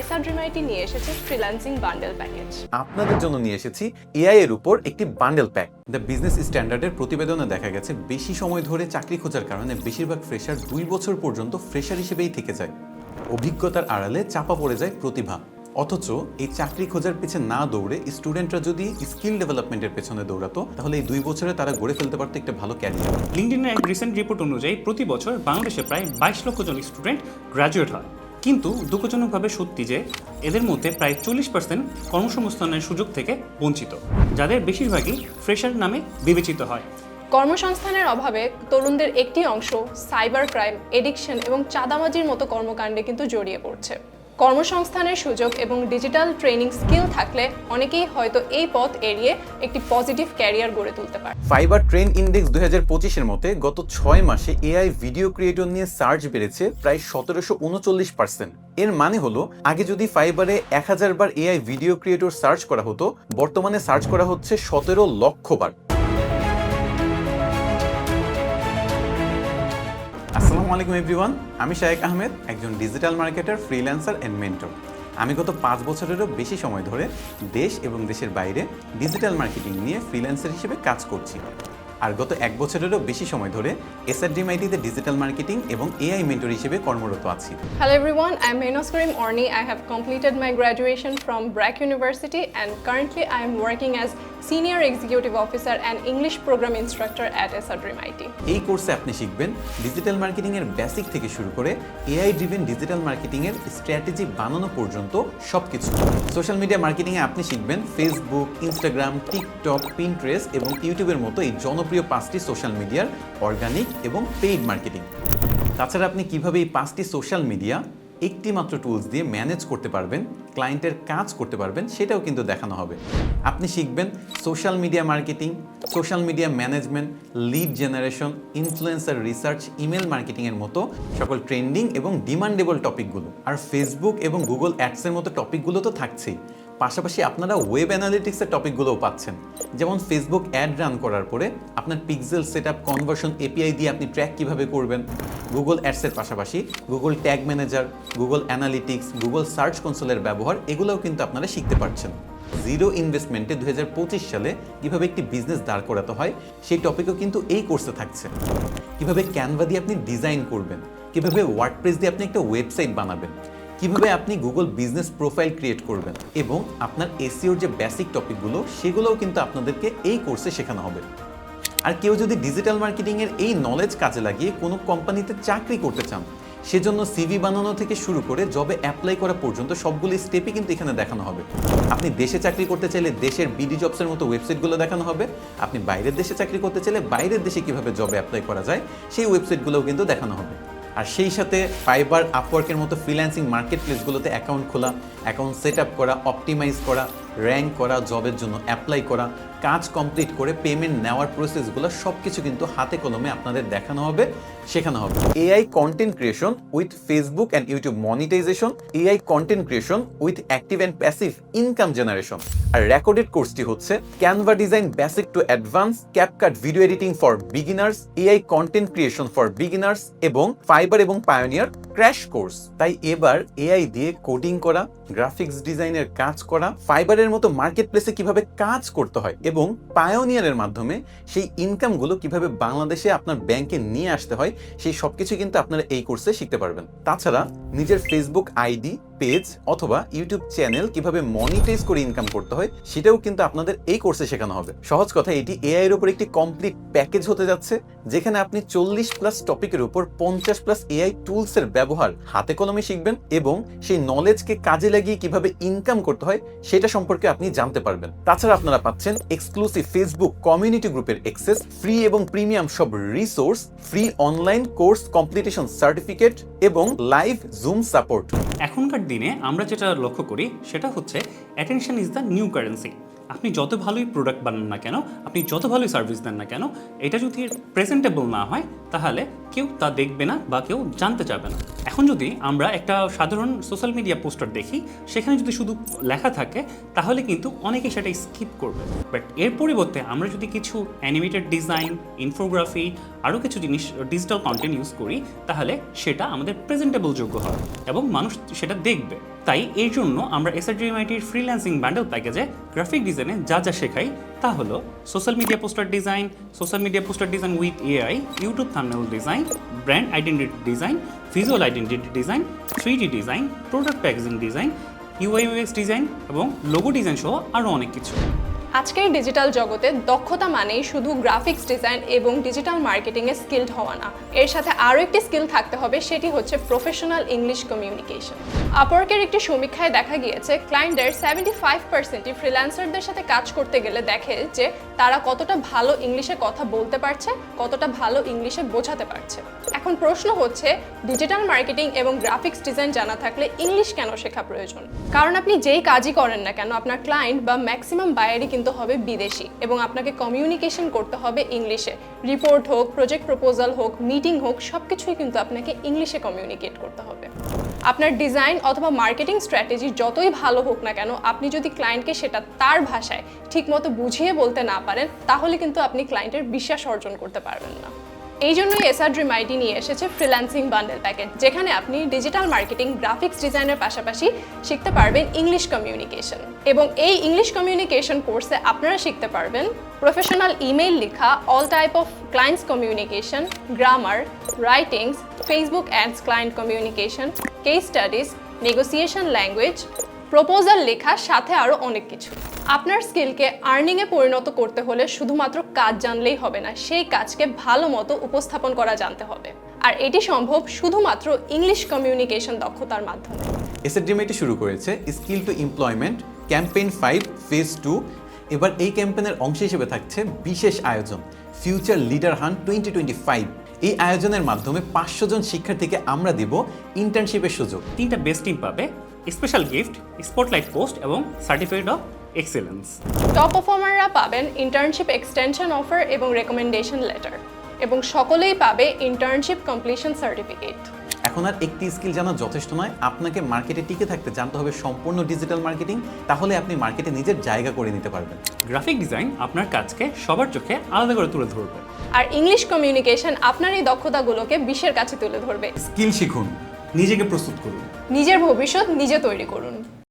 SR ড্রিমাইটি নিয়ে এসেছে freelancing bundle package আপনাদের জন্য নিয়ে এসেছি এআই এর উপর একটি বান্ডেল প্যাক দ্য বিজনেস স্ট্যান্ডার্ডের প্রতিবেদনে দেখা গেছে বেশি সময় ধরে চাকরি খোঁজার কারণে বেশিরভাগ ফ্রেশার দুই বছর পর্যন্ত ফ্রেশার হিসেবেই থেকে যায়। অভিজ্ঞতার আড়ালে চাপা পড়ে যায় প্রতিভা। অথচ এই চাকরি খোঁজার পেছনে না দৌড়ে স্টুডেন্টরা যদি স্কিল ডেভেলপমেন্টের পেছনে দৌড়াতো তাহলে এই দুই বছরে তারা গড়ে ফেলতে পারতো একটা ভালো ক্যারিয়ার লিঙ্কডিনের এক রিসেন্ট রিপোর্ট অনুযায়ী প্রতি বছর বাংলাদেশে প্রায় বাইশ লক্ষ জন স্টুডেন্ট গ্র্যাজুয়েট হয়। কিন্তু দুঃখজনকভাবে সত্যি যে এদের মধ্যে প্রায় চল্লিশ পার্সেন্ট কর্মসংস্থানের সুযোগ থেকে বঞ্চিত, যাদের বেশিরভাগই ফ্রেশার নামে বিবেচিত হয়। কর্মসংস্থানের অভাবে তরুণদের একটি অংশ সাইবার ক্রাইম, এডিকশন এবং চাঁদামাজির মতো কর্মকাণ্ডে কিন্তু জড়িয়ে পড়ছে। কর্মসংস্থানের সুযোগ এবং ডিজিটাল ট্রেনিং স্কিল থাকলে অনেকেই হয়তো এই পথ এড়িয়ে একটি পজিটিভ ক্যারিয়ার গড়ে তুলতে পারে। ফাইবার ট্রেন ইন্ডেক্স দুই হাজার পঁচিশের মতে গত ছয় মাসে এআই ভিডিও ক্রিয়েটর নিয়ে সার্চ বেড়েছে প্রায় সতেরোশো উনচল্লিশ পার্সেন্ট। এর মানে হলো, আগে যদি ফাইবারে এক হাজার বার এআই ভিডিও ক্রিয়েটর সার্চ করা হতো, বর্তমানে সার্চ করা হচ্ছে সতেরো লক্ষ বার। আলাইকুম এভরিওয়ান। আমি শায়েক আহমেদ একজন digital marketer freelancer and mentor আমি গত পাঁচ বছরেরও বেশি সময় ধরে দেশ এবং দেশের বাইরে ডিজিটাল মার্কেটিং নিয়ে ফ্রিল্যান্সার হিসেবে কাজ করছি। আর গত এক বছরেরও বেশি সময় ধরে এসআরডিএমআইটিতে ডিজিটাল মার্কেটিং এবং এআই মেন্টর হিসেবে কর্মরত আছি। Hello everyone, I'm Menos Karim Orni. I have completed my graduation from BRAC university and currently I am working as Senior Executive Officer and English Program Instructor at SR Dream IT. এই কোর্সে আপনি শিখবেন digital marketing এর basic থেকে শুরু করে AI driven digital marketing এর strategy বানানো পর্যন্ত সবকিছু সোশ্যাল মিডিয়া মার্কেটিং এ আপনি শিখবেন ফেসবুক ইনস্টাগ্রাম টিকটক পিন্টারেস্ট এবং ইউটিউবের মতো এই জনপ্রিয় পাঁচটি সোশ্যাল মিডিয়ার অর্গানিক এবং পেইড মার্কেটিং তাছাড়া আপনি কীভাবে এই পাঁচটি সোশ্যাল মিডিয়া একটি মাত্র টুলস দিয়ে ম্যানেজ করতে পারবেন ক্লায়েন্টের কাজ করতে পারবেন, সেটাও কিন্তু দেখানো হবে। আপনি শিখবেন social media marketing social media management lead generation influencer research email মার্কেটিংয়ের মতো সকল ট্রেন্ডিং এবং ডিমান্ডেবল টপিকগুলো আর ফেসবুক এবং গুগল অ্যাডসের মতো টপিকগুলো তো থাকছেই। পাশাপাশি আপনারা ওয়েব অ্যানালিটিক্সের টপিকগুলোও পাচ্ছেন। যেমন ফেসবুক অ্যাড রান করার পরে আপনার pixel set up conversion API দিয়ে আপনি ট্র্যাক কীভাবে করবেন গুগল অ্যাডসের পাশাপাশি Google tag manager Google analytics Google search কনসোলের ব্যবহার, এগুলোও কিন্তু আপনারা শিখতে পারছেন। জিরো ইনভেস্টমেন্টে দু সালে কীভাবে একটি বিজনেস দাঁড় করাতে হয়, সেই টপিকও কিন্তু এই কোর্সে থাকছে। কীভাবে ক্যানভা দিয়ে আপনি ডিজাইন করবেন, কীভাবে ওয়ার্ডপ্রেস দিয়ে আপনি একটা ওয়েবসাইট বানাবেন কীভাবে আপনি গুগল বিজনেস প্রোফাইল ক্রিয়েট করবেন এবং আপনার এসিওর যে বেসিক টপিকগুলো সেগুলোও কিন্তু আপনাদেরকে এই কোর্সে শেখানো হবে। আর কেউ যদি ডিজিটাল মার্কেটিংয়ের এই নলেজ কাজে লাগিয়ে কোনো কোম্পানিতে চাকরি করতে চান, সেজন্য সিভি বানানো থেকে শুরু করে জবে অ্যাপ্লাই করা পর্যন্ত সবগুলি স্টেপই কিন্তু এখানে দেখানো হবে। আপনি দেশে চাকরি করতে চাইলে দেশের বিডি জবসের মতো ওয়েবসাইটগুলো দেখানো হবে। আপনি বাইরের দেশে চাকরি করতে চাইলে বাইরের দেশে কীভাবে জবে অ্যাপ্লাই করা যায়, সেই ওয়েবসাইটগুলোও কিন্তু দেখানো হবে। আর সেই সাথে ফাইবার আপওয়ার্কের মতো ফ্রিল্যান্সিং মার্কেট প্লেসগুলোতে অ্যাকাউন্ট খোলা অ্যাকাউন্ট সেট আপ করা অপটিমাইজ করা র্যাঙ্ক করা জবের জন্য অ্যাপ্লাই করা, কাজ কমপ্লিট করে পেমেন্ট নেওয়ার প্রসেসগুলো সব কিছু কিন্তু হাতে কলমে আপনাদের দেখানো হবে, শেখানো হবে। AI content creation with Facebook and YouTube monetization AI content creation with active and passive income generation R recorded কোর্সটি হচ্ছে Canva design basic to advance CapCut video editing for beginners AI content creation for beginners এবং Fiverr এবং pioneer crash course তাই এবার AI দিয়ে coding করা graphics ডিজাইনের কাজ করা ফাইবারের মতো মার্কেট প্লেসে কীভাবে কাজ করতে হয় এবং পায়োনিয়ারের মাধ্যমে সেই ইনকামগুলো কীভাবে বাংলাদেশে আপনার ব্যাংকে নিয়ে আসতে হয়, সেই সব কিছু কিন্তু আপনারা এই কোর্সে শিখতে পারবেন। তাছাড়া নিজের ফেসবুক আইডি পেজ অথবা ইউটিউব চ্যানেল কীভাবে মনিটাইজ করে ইনকাম করতে হয়, সেটাও কিন্তু আপনাদের এই কোর্সে শেখানো হবে। সহজ কথা, এটি এআই এর উপর একটি কমপ্লিট প্যাকেজ হতে যাচ্ছে, যেখানে আপনি চল্লিশ প্লাস টপিকের উপর পঞ্চাশ প্লাস এআই টুলস এর ব্যবহার হাতে কলমে শিখবেন এবং সেই নলেজকে কাজে লাগিয়ে কীভাবে ইনকাম করতে হয়, সেটা সম্পর্কে আপনি জানতে পারবেন। তাছাড়া আপনারা পাচ্ছেন এক্সক্লুসিভ ফেসবুক কমিউনিটি গ্রুপের এক্সেস ফ্রি এবং প্রিমিয়াম সব resource free online course completion certificate এবং লাইভ জুম সাপোর্ট এখনকার দিনে আমরা যেটা লক্ষ্য করি সেটা হচ্ছে attention is the new currency আপনি যত ভালোই প্রোডাক্ট বানান না কেন, আপনি যত ভালোই সার্ভিস দেন না কেন, এটা যদি প্রেজেন্টেবল না হয় তাহলে কেউ তা দেখবে না বা কেউ জানতে চাবে না। এখন যদি আমরা একটা সাধারণ সোশ্যাল মিডিয়া পোস্টার দেখি, সেখানে যদি শুধু লেখা থাকে, তাহলে কিন্তু অনেকে সেটা স্কিপ করবে। বাট এর পরিবর্তে আমরা যদি কিছু অ্যানিমেটেড ডিজাইন ইনফোগ্রাফি আরও কিছু জিনিস ডিজিটাল কন্টেন্ট ইউজ করি, তাহলে সেটা আমাদের প্রেজেন্টেবল যোগ্য হয় এবং মানুষ সেটা দেখবে। তাই এর জন্য আমরা এসআরডিএমআইটির ফ্রিল্যান্সিং ব্যান্ডেল প্যাকেজে গ্রাফিক ডিজাইনে যা যা শেখাই তা হলো social media poster design social media poster design with AI YouTube thumbnail design brand identity design visual identity design three D design product packaging design UI UX design এবং লোগো ডিজাইন সহ আরও অনেক কিছু। আজকের ডিজিটাল জগতে দক্ষতা মানেই শুধু গ্রাফিক্স ডিজাইন এবং ডিজিটাল মার্কেটিংয়ে স্কিলড হওয়া না। এর সাথে আরও একটি স্কিল থাকতে হবে, সেটি হচ্ছে প্রফেশনাল ইংলিশ কমিউনিকেশন। আপওয়ার্কের একটি সমীক্ষায় দেখা গিয়েছে, ক্লায়েন্টদের সেভেন্টি ফাইভ পার্সেন্টই ফ্রিল্যান্সারদের সাথে কাজ করতে গেলে দেখে যে তারা কতটা ভালো ইংলিশে কথা বলতে পারছে, কতটা ভালো ইংলিশে বোঝাতে পারছে। এখন প্রশ্ন হচ্ছে, ডিজিটাল মার্কেটিং এবং গ্রাফিক্স ডিজাইন জানা থাকলে ইংলিশ কেন শেখা প্রয়োজন? কারণ আপনি যেই কাজই করেন না কেন, আপনার ক্লায়েন্ট বা ম্যাক্সিমাম বায়ারই কিন্তু হবে বিদেশি এবং আপনাকে কমিউনিকেশন করতে হবে ইংলিশে। রিপোর্ট হোক প্রজেক্ট প্রপোজাল হোক মিটিং হোক সব কিছুই কিন্তু আপনাকে ইংলিশে কমিউনিকেট করতে হবে। আপনার ডিজাইন অথবা মার্কেটিং স্ট্র্যাটেজি যতই ভালো হোক না কেন, আপনি যদি ক্লায়েন্টকে সেটা তার ভাষায় ঠিকমতো বুঝিয়ে বলতে না পারেন, তাহলে কিন্তু আপনি ক্লায়েন্টের বিশ্বাস অর্জন করতে পারবেন না। এই জন্যই এসআর ড্রিম আইডি নিয়ে এসেছে ফ্রিল্যান্সিং বান্ডেল প্যাকেজ যেখানে আপনি ডিজিটাল মার্কেটিং গ্রাফিক্স ডিজাইনের পাশাপাশি শিখতে পারবেন ইংলিশ কমিউনিকেশন এবং এই ইংলিশ কমিউনিকেশন কোর্সে আপনারা শিখতে পারবেন প্রফেশনাল ইমেইল লেখা all type of clients communication grammar writings Facebook ads client communication case studies negotiation language proposal লেখা সাথে আরও অনেক কিছু। আপনার স্কিলকে আর্নিংয়ে পরিণত করতে হলে শুধুমাত্র কাজ জানলেই হবে না সেই কাজকে ভালো মতো উপস্থাপন করা জানতে হবে। আর এটি সম্ভব শুধুমাত্র ইংলিশ কমিউনিকেশন দক্ষতার মাধ্যমে। এসএডিএমআইটি শুরু করেছে skill to employment campaign five phase two এবার এই ক্যাম্পেইনের অংশ হিসেবে থাকছে বিশেষ আয়োজন future leader hunt twenty twenty five এই আয়োজনের মাধ্যমে পাঁচশো জন শিক্ষার্থীকে আমরা দিব ইন্টার্নশিপের সুযোগ। তিনটা বেস্ট টিম পাবে স্পেশাল গিফট স্পটলাইট পোস্ট এবং সার্টিফিকেট অফ এক্সেলেন্স। টপ পারফর্মাররা পাবেন ইন্টার্নশিপ এক্সটেনশন অফার এবং রেকমেন্ডেশন লেটার এবং সকলেই পাবে ইন্টার্নশিপ কমপ্লিশন সার্টিফিকেট এখন আর একটি স্কিল জানা যথেষ্ট নয় আপনাকে মার্কেটে টিকে থাকতে জানতে হবে সম্পূর্ণ ডিজিটাল মার্কেটিং তাহলে আপনি মার্কেটে নিজের জায়গা করে নিতে পারবেন। গ্রাফিক ডিজাইন আপনার কাজকে সবার চোখে আলাদা করে তুলে ধরবে। আর ইংলিশ কমিউনিকেশন আপনার এই দক্ষতাগুলোকে বিশ্বের কাছে তুলে ধরবে। স্কিল শিখুন। নিজেকে প্রস্তুত করুন। নিজের ভবিষ্যৎ নিজে তৈরি করুন।